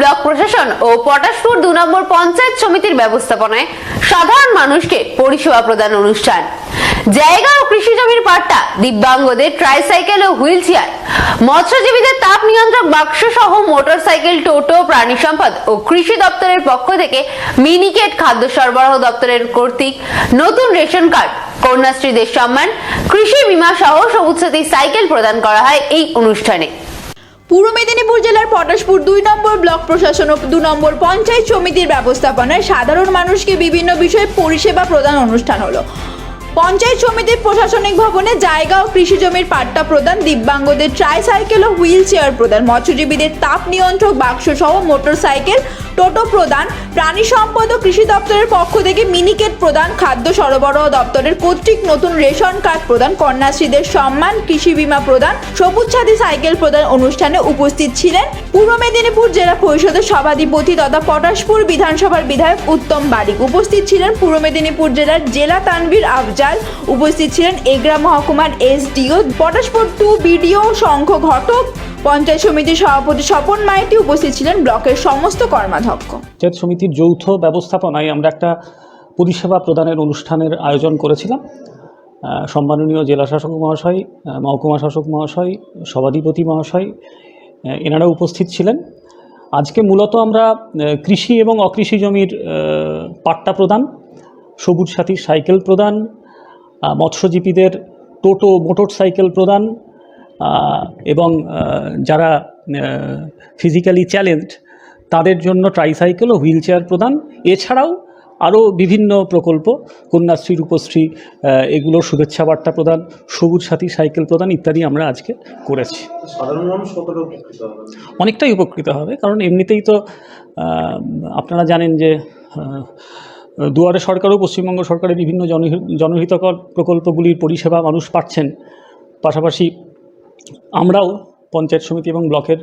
Block প্রশাসন ও পটাশপুর দু নম্বর পঞ্চায়েত সমিতির ব্যবস্থাপনায় সাধারণ মানুষকে পরিষেবা প্রদান অনুষ্ঠান। জায়গা ও কৃষি জমির পাট্টা, দিব্যাঙ্গদের ট্রাইসাইকেল ও হুইল চেয়ার মৎস্যজীবীদের তাপ নিয়ন্ত্রক বাক্স সহ মোটরসাইকেল টোটো প্রাণী সম্পদ ও কৃষি দপ্তরের পক্ষ থেকে মিনিকেট খাদ্য সরবরাহ দপ্তরের কর্তৃক নতুন রেশন কার্ড, কন্যাশ্রীদের সম্মান, কৃষি বীমা সহ সবুজ সাথী সাইকেল প্রদান করা হয় এই অনুষ্ঠানে। পূর্ব মেদিনীপুর জেলার পটাশপুর দুই নম্বর ব্লক প্রশাসন ও দু নম্বর পঞ্চায়েত সমিতির ব্যবস্থাপনায় সাধারণ মানুষকে বিভিন্ন বিষয়ে পরিষেবা প্রদান অনুষ্ঠান হলো। পঞ্চায়েত সমিতির প্রশাসনিক ভবনে জায়গা ও কৃষি জমির পাট্টা প্রদান, দিব্যাঙ্গদের ট্রাইসাইকেল ও হুইল চেয়ার প্রদান, মৎস্যজীবীদের তাপ নিয়ন্ত্রক বাক্স সহ মোটরসাইকেল টোটো প্রদান, প্রাণী সম্পদ ও কৃষি দপ্তরের পক্ষ থেকে মিনিকেট প্রদান, খাদ্য সরবরাহ দপ্তরের কর্তৃক নতুন রেশন কার্ড প্রদান, কন্যাশ্রীদের সম্মান, কৃষি বিমা প্রদান, সবুজ সাইকেল প্রদান অনুষ্ঠানে উপস্থিত ছিলেন পূর্ব মেদিনীপুর জেলা পরিষদের সভাধিপতি তথা পটাশপুর বিধানসভার বিধায়ক উত্তম বারিক। উপস্থিত ছিলেন পূর্ব মেদিনীপুর জেলার জেলা তানভীর আফজাল। উপস্থিত ছিলেন এগরা মহকুমার SDO, Patashpur two BDO Sankha Ghatak panchayat সমিতির সভাপতি স্বপন মাইতি উপস্থিত ছিলেন ব্লকের সমস্ত কর্মাধ্যক্ষ। পঞ্চায়েত সমিতির যৌথ ব্যবস্থাপনায় আমরা একটা পরিষেবা প্রদানের অনুষ্ঠানের আয়োজন করেছিলাম। সম্মাননীয় জেলা শাসক মহাশয় মহকুমা শাসক মহাশয়, সভাধিপতি মহাশয় এনারা উপস্থিত ছিলেন। আজকে মূলত আমরা কৃষি এবং অকৃষি জমির পাট্টা প্রদান, সবুজ সাথী সাইকেল প্রদান মৎস্যজীবীদের টোটো মোটর সাইকেল প্রদান এবং যারা ফিজিক্যালি চ্যালেঞ্জড তাদের জন্য ট্রাইসাইকেল ও হুইল চেয়ার প্রদান। এছাড়াও আরও বিভিন্ন প্রকল্প কন্যাশ্রী রূপশ্রী আহ, এগুলোর শুভেচ্ছা বার্তা প্রদান সবুজ সাথী সাইকেল প্রদান ইত্যাদি আমরা আজকে করেছি। অনেকটাই উপকৃত হবে কারণ এমনিতেই তো আপনারা জানেন যে দুয়ারে সরকারও পশ্চিমবঙ্গ সরকারের বিভিন্ন জনহি- জনহিতকর প্রকল্পগুলির পরিষেবা মানুষ পাচ্ছেন। পাশাপাশি আমরাও পঞ্চায়েত সমিতি এবং ব্লকের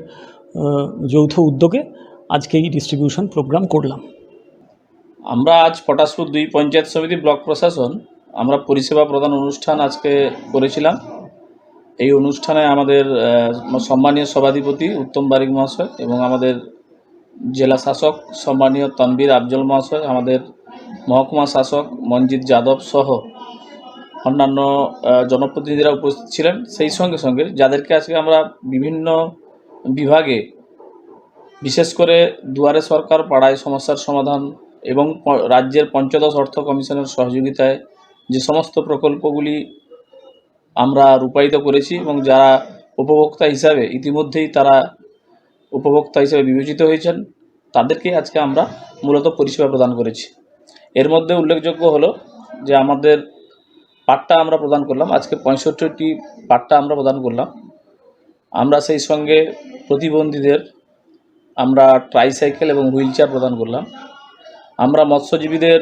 যৌথ উদ্যোগে আজকে এই ডিস্ট্রিবিউশন প্রোগ্রাম করলাম। আমরা আজ পটাশপুর দুই পঞ্চায়েত সমিতি ব্লক প্রশাসন, আমরা পরিষেবা প্রদান অনুষ্ঠান আজকে করেছিলাম। এই অনুষ্ঠানে আমাদের সম্মানীয় সভাধিপতি উত্তম বারিক মহাশয় এবং আমাদের জেলা শাসক সম্মানীয় তনবীর আফজল মহাশয়, আমাদের মহকুমা শাসক মঞ্জিত যাদব সহ অন্যান্য জনপ্রতিনিধিরা উপস্থিত ছিলেন। সেই সঙ্গে সঙ্গে যাদেরকে আজকে আমরা বিভিন্ন বিভাগে, বিশেষ করে দুয়ারে সরকার, পাড়ায় সমস্যার সমাধান এবং রাজ্যের পঞ্চদশ অর্থ কমিশনের সহযোগিতায় যে সমস্ত প্রকল্পগুলি আমরা রূপায়িত করেছি এবং যারা উপভোক্তা হিসাবে ইতিমধ্যেই তারা উপভোক্তা হিসেবে বিবেচিত হয়েছেন, তাদেরকে আজকে আমরা মূলত পরিষেবা প্রদান করেছি। এর মধ্যে উল্লেখযোগ্য হলো যে আমাদের পাট্টা আমরা প্রদান করলাম। আজকে পঁয়ষট্টিটি পাট্টা আমরা প্রদান করলাম। আমরা সেই সঙ্গে প্রতিবন্ধীদের আমরা ট্রাইসাইকেল এবং হুইল চেয়ার প্রদান করলাম। আমরা মৎস্যজীবীদের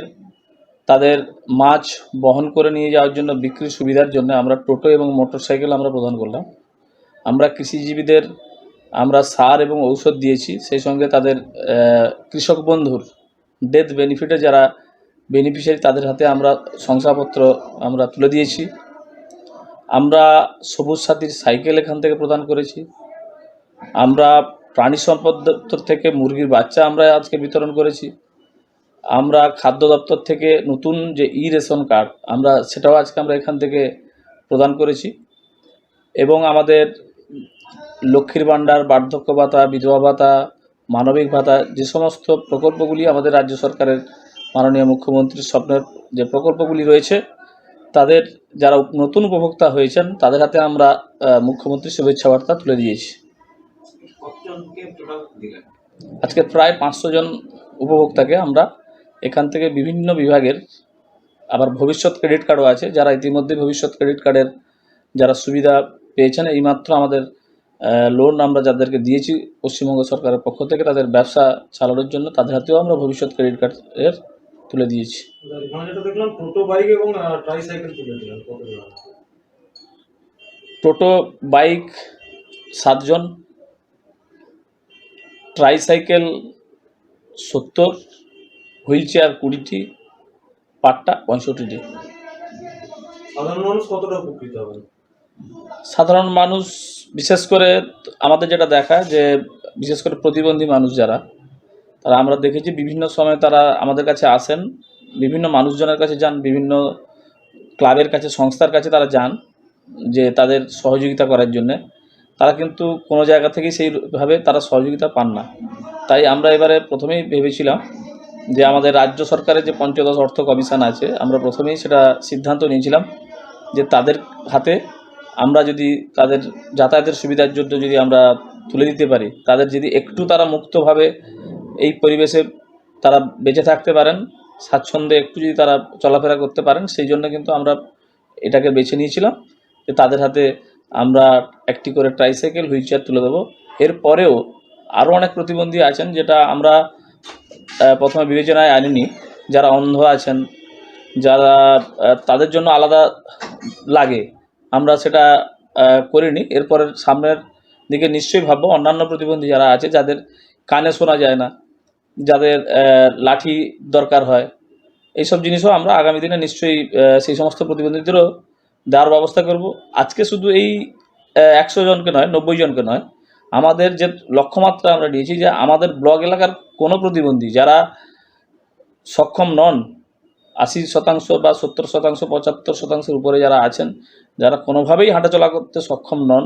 তাদের মাছ বহন করে নিয়ে যাওয়ার জন্য বিক্রির সুবিধার জন্য আমরা টোটো এবং মোটরসাইকেল আমরা প্রদান করলাম। আমরা কৃষিজীবীদের আমরা সার এবং ঔষধ দিয়েছি। সেই সঙ্গে তাদের কৃষক বন্ধুর ডেথ বেনিফিটে যারা বেনিফিশিয়ারি তাদের হাতে আমরা শংসাপত্র আমরা তুলে দিয়েছি। আমরা সবুজ সাথীর সাইকেল এখান থেকে প্রদান করেছি। আমরা প্রাণী সম্পদ দপ্তর থেকে মুরগির বাচ্চা আমরা আজকে বিতরণ করেছি। আমরা খাদ্য দপ্তর থেকে নতুন যে ই রেশন কার্ড আমরা সেটাও আজকে আমরা এখান থেকে প্রদান করেছি। এবং আমাদের লক্ষ্মীর ভাণ্ডার, বার্ধক্য ভাতা, বিধবা ভাতা, মানবিক ভাতা যে সমস্ত প্রকল্পগুলি আমাদের রাজ্য সরকারের মাননীয় মুখ্যমন্ত্রীর স্বপ্নের যে প্রকল্পগুলি রয়েছে তাদের যারা নতুন উপভোক্তা হয়েছেন তাদের হাতে আমরা মুখ্যমন্ত্রীর শুভেচ্ছা বার্তা তুলে দিয়েছি। আজকে প্রায় পাঁচশো জন উপভোক্তাকে আমরা এখান থেকে বিভিন্ন বিভাগের আবার ভবিষ্যৎ ক্রেডিট কার্ডও আছে যারা ইতিমধ্যে ভবিষ্যৎ ক্রেডিট কার্ডের যারা সুবিধা পেয়েছেন এইমাত্র আমাদের লোন আমরা যাদেরকে দিয়েছি পশ্চিমবঙ্গ সরকারের পক্ষ থেকে তাদের ব্যবসা চালানোর জন্য তাদের হাতেও আমরা ভবিষ্যৎ ক্রেডিট কার্ডের তুলে দিয়েছি। দেখলাম টোটো বাইক এবং ট্রাইসাইকেল তুলে দিলেন। টোটো বাইক সাতজন। ট্রাইসাইকেল সত্তর হুইল চেয়ার কুড়িটি পাট্টা পঁয়ষট্টিটি। সাধারণ মানুষ কতটা উপকৃত হবে? সাধারণ মানুষ বিশেষ করে আমাদের যেটা দেখা যে বিশেষ করে প্রতিবন্ধী মানুষ যারা আর আমরা দেখেছি বিভিন্ন সময় তারা আমাদের কাছে আসেন, বিভিন্ন মানুষজনের কাছে যান, বিভিন্ন ক্লাবের কাছে, সংস্থার কাছে তারা যান, যে তাদের সহযোগিতা করার জন্যে। তারা কিন্তু কোনো জায়গা থেকেই সেইভাবে তারা সহযোগিতা পান না। তাই আমরা এবারে প্রথমেই ভেবেছিলাম যে আমাদের রাজ্য সরকারের যে পঞ্চদশ অর্থ কমিশন আছে, আমরা প্রথমেই সেটা সিদ্ধান্ত নিয়েছিলাম যে তাদের হাতে আমরা যদি তাদের যাতায়াতের সুবিধার জন্য যদি আমরা তুলে দিতে পারি, তাদের যদি একটু তারা মুক্তভাবে এই পরিবেশে তারা বেঁচে থাকতে পারেন, স্বাচ্ছন্দ্যে একটু যদি তারা চলাফেরা করতে পারেন, সেই জন্য কিন্তু আমরা এটাকে বেছে নিয়েছিলাম যে তাদের হাতে আমরা একটি করে ট্রাইসাইকেল হুইল চেয়ার তুলে দেবো। এরপরেও আরও অনেক প্রতিবন্ধী আছেন যেটা আমরা প্রথমে বিবেচনায় আনিনি। যারা অন্ধ আছেন, যারা তাদের জন্য আলাদা লাগে, আমরা সেটা করিনি। এরপরের সামনের দিকে নিশ্চয়ই ভাববো, অন্যান্য প্রতিবন্ধী যারা আছে, যাদের কানে শোনা যায় না যাদের লাঠি দরকার হয়। এইসব জিনিসও আমরা আগামী দিনে নিশ্চয়ই সেই সমস্ত প্রতিবন্ধীদেরও দেওয়ার ব্যবস্থা করব। আজকে শুধু এই একশো জনকে নয়, নব্বই জনকে নয়, আমাদের যে লক্ষ্যমাত্রা আমরা নিয়েছি যে আমাদের ব্লক এলাকার কোনো প্রতিবন্ধী যারা সক্ষম নন, আশি শতাংশ বা সত্তর শতাংশ, পঁচাত্তর শতাংশের উপরে যারা আছেন, যারা কোনোভাবেই হাঁটাচলা করতে সক্ষম নন,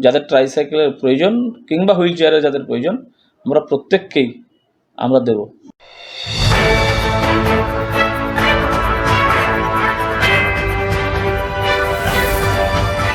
যাদের ট্রাইসাইকেলের প্রয়োজন কিংবা হুইল চেয়ারের যাদের প্রয়োজন, আমরা প্রত্যেককেই আমরা দেব।